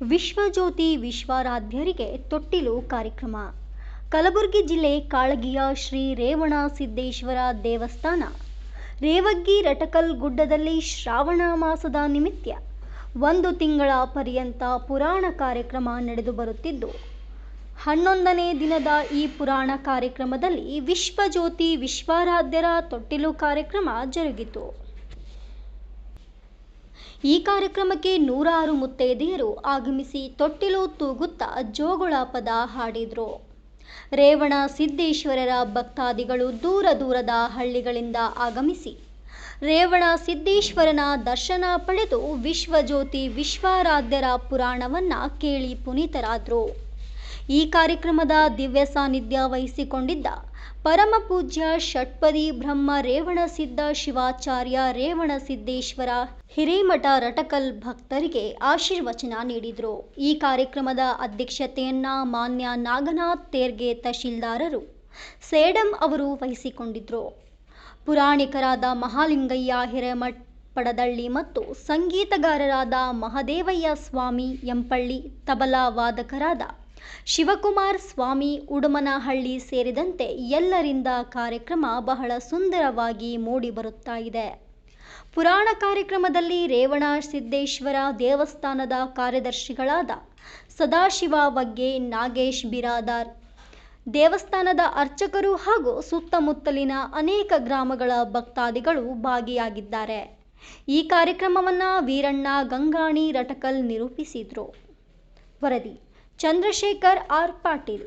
ವಿಶ್ವಜ್ಯೋತಿ ವಿಶ್ವಾರಾಧ್ಯರಿಗೆ ತೊಟ್ಟಿಲು ಕಾರ್ಯಕ್ರಮ. ಕಲಬುರಗಿ ಜಿಲ್ಲೆ ಕಾಳಗಿಯ ಶ್ರೀ ರೇವಣ ಸಿದ್ದೇಶ್ವರ ದೇವಸ್ಥಾನ. ರೇವಗ್ಗಿ ರಟಕಲ್ ಗುಡ್ಡದಲ್ಲಿ ಶ್ರಾವಣ ಮಾಸದ ನಿಮಿತ್ತ ಒಂದು ತಿಂಗಳ ಪರ್ಯಂತ ಪುರಾಣ ಕಾರ್ಯಕ್ರಮ ನಡೆದು ಬರುತ್ತಿದ್ದು, ಹನ್ನೊಂದನೇ ದಿನದ ಈ ಪುರಾಣ ಕಾರ್ಯಕ್ರಮದಲ್ಲಿ ವಿಶ್ವಜ್ಯೋತಿ ವಿಶ್ವಾರಾಧ್ಯರ ತೊಟ್ಟಿಲು ಕಾರ್ಯಕ್ರಮ ಜರುಗಿತು. ಈ ಕಾರ್ಯಕ್ರಮಕ್ಕೆ ನೂರಾರು ಮುತ್ತೈದೆಯರು ಆಗಮಿಸಿ ತೊಟ್ಟಿಲು ತೂಗುತ್ತಾ ಜೋಗುಳ ಪದ ಹಾಡಿದರು. ರೇವಣ ಸಿದ್ದೇಶ್ವರರ ಭಕ್ತಾದಿಗಳು ದೂರ ದೂರದ ಹಳ್ಳಿಗಳಿಂದ ಆಗಮಿಸಿ ರೇವಣ ಸಿದ್ದೇಶ್ವರನ ದರ್ಶನ ಪಡೆದು ವಿಶ್ವಜ್ಯೋತಿ ವಿಶ್ವಾರಾಧ್ಯರ ಪುರಾಣವನ್ನ ಕೇಳಿ ಪುನೀತರಾದರು. ಈ ಕಾರ್ಯಕ್ರಮದ ದಿವ್ಯ ಸಾನ್ನಿಧ್ಯ ವಹಿಸಿಕೊಂಡಿದ್ದ ಪರಮ ಪೂಜ್ಯ ಷಟ್ಪದಿ ಬ್ರಹ್ಮ ರೇವಣಸಿದ್ಧ ಶಿವಾಚಾರ್ಯ ರೇವಣಸಿದ್ದೇಶ್ವರ ಹಿರೇಮಠ ರಟಕಲ್ ಭಕ್ತರಿಗೆ ಆಶೀರ್ವಚನ ನೀಡಿದರು. ಈ ಕಾರ್ಯಕ್ರಮದ ಅಧ್ಯಕ್ಷತೆಯನ್ನ ಮಾನ್ಯ ನಾಗನಾಥ್ ತೇರ್ಗೆ ತಹಶೀಲ್ದಾರರು ಸೇಡಂ ಅವರು ವಹಿಸಿಕೊಂಡಿದ್ದರು ಪುರಾಣಿಕರಾದ ಮಹಾಲಿಂಗಯ್ಯ ಹಿರೇಮಠ್ ಪಡದಳ್ಳಿ ಮತ್ತು ಸಂಗೀತಗಾರರಾದ ಮಹದೇವಯ್ಯ ಸ್ವಾಮಿ ಎಂಪಳ್ಳಿ ತಬಲಾ ವಾದಕರಾದ ಶಿವಕುಮಾರ್ ಸ್ವಾಮಿ ಉಡುಮನಹಳ್ಳಿ ಸೇರಿದಂತೆ ಎಲ್ಲರಿಂದ ಕಾರ್ಯಕ್ರಮ ಬಹಳ ಸುಂದರವಾಗಿ ಮೂಡಿ ಬರುತ್ತಾ ಇದೆ ಪುರಾಣ ಕಾರ್ಯಕ್ರಮದಲ್ಲಿ ರೇವಣ, ಸಿದ್ದೇಶ್ವರ ದೇವಸ್ಥಾನದ ಕಾರ್ಯದರ್ಶಿಗಳಾದ ಸದಾಶಿವ ಬಗ್ಗೆ ನಾಗೇಶ್ ಬಿರಾದಾರ್, ದೇವಸ್ಥಾನದ ಅರ್ಚಕರು ಹಾಗೂ ಸುತ್ತಮುತ್ತಲಿನ ಅನೇಕ ಗ್ರಾಮಗಳ ಭಕ್ತಾದಿಗಳು ಭಾಗಿಯಾಗಿದ್ದಾರೆ. ಈ ಕಾರ್ಯಕ್ರಮವನ್ನು ವೀರಣ್ಣ ಗಂಗಾಣಿ ರಟಕಲ್ ನಿರೂಪಿಸಿದರು. ವರದಿ ಚಂದ್ರಶೇಖರ್ ಆರ್ ಪಾಟೀಲ್.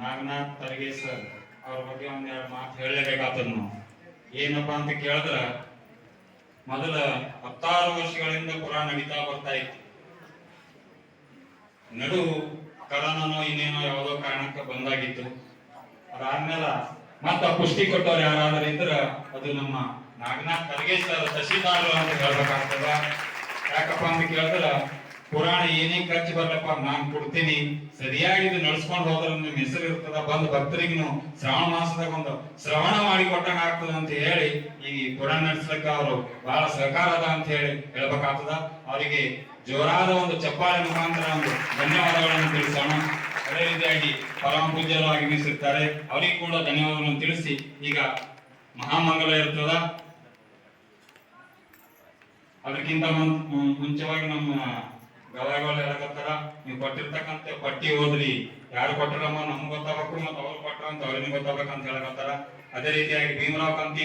ನಾಗನಾಥ್ ತರಗೆ ಸರ್ ಅವ್ರ ಬಗ್ಗೆ ಒಂದೆರಡು ಮಾತು ಹೇಳಲೇಬೇಕಾಗ್ತದ ನಾವು. ಏನಪ್ಪ ಅಂತ ಕೇಳಿದ್ರ, ಮೊದಲ ಹತ್ತಾರು ವರ್ಷಗಳಿಂದ ಪುರಾಣ ನಡೀತಾ ಬರ್ತಾ ಇತ್ತು. ನಡು ಕರೋನಾನೋ ಇನ್ನೇನೋ ಯಾವುದೋ ಕಾರಣಕ್ಕೆ ಬಂದಾಗಿತ್ತು. ಅದಾದ್ಮೇಲೆ ಮತ್ತ ಪುಷ್ಟಿ ಕೊಟ್ಟವ್ರು ಯಾರಾದ್ರೂ ಇದ್ರ ಅದು ನಮ್ಮ ನಾಗನಾಥ್ ಖರ್ಗೆ ಸರ್ ತಹಶೀಲ್ದಾರರು ಅಂತ ಹೇಳ್ಬೇಕಾಗ್ತದ. ಯಾಕಪ್ಪ ಅಂತ ಕೇಳಿದ್ರ ಪುರಾಣ ಏನೇ ಖರ್ಚು ಬರ್ಲಪ್ಪ, ನಾನ್ ಕೊಡ್ತೀನಿ. ಸರಿಯಾಗಿ ಇದು ನಡ್ಸ್ಕೊಂಡು ಹೋದ್ರ ನಿಮ್ ಹೆಸರು ಇರ್ತದ, ಬಂದು ಭಕ್ತರಿಗೆ ನೀವು. ಶ್ರಾವಣ ಮಾಸದಾಗ ಒಂದು ಶ್ರವಣ ಮಾಡಿ ಕೊಟ್ಟಂಗ ಆಗ್ತದ ಅಂತ ಹೇಳಿ, ಈ ಪುರಾಣ ನಡ್ಸಲಿಕ್ಕ ಅವರು ಬಹಳ ಸಹಕಾರ ಅದ ಅಂತ ಹೇಳಿ ಹೇಳ್ಬೇಕಾಗ್ತದ. ಅವರಿಗೆ ಜೋರಾದ ಒಂದು ಚಪ್ಪಾಳೆ ಮುಖಾಂತರ ಒಂದು ಧನ್ಯವಾದಗಳನ್ನು ತಿಳಿಸೋಣ. ಅದೇ ರೀತಿಯಾಗಿ ಪರಮ ಪೂಜ್ಯರು ಆಗಮಿಸಿರ್ತಾರೆ ಅವರಿಗೆ ಕೂಡ ಧನ್ಯವಾದಗಳನ್ನು ತಿಳಿಸಿ. ಈಗ ಮಹಾಮಂಗಲ ಇರ್ತದ. ಅದಕ್ಕಿಂತ ಮುಂಚವಾಗಿ ನಮ್ಮ ಗವಾಯಿಗಳು ಹೇಳಕತ್ತಾರ ನೀವು ಕೊಟ್ಟಿರ್ತಕ್ಕಂಥ ಪಟ್ಟಿ ಓದ್ರಿ. ಯಾರು ಕೊಟ್ಟರಮ್ಮ ನಮ್ಗೆ ಗೊತ್ತಾಗಬೇಕು, ಮತ್ತೆ ಅವ್ರು ಕೊಟ್ಟರು ಅಂತ ಅವ್ರಿಗೆ ಗೊತ್ತಾಗ್ಬೇಕಂತ ಹೇಳಕತ್ತಾರ? ಅದೇ ರೀತಿಯಾಗಿ ಭೀಮರಾವ್ ಕಂತಿ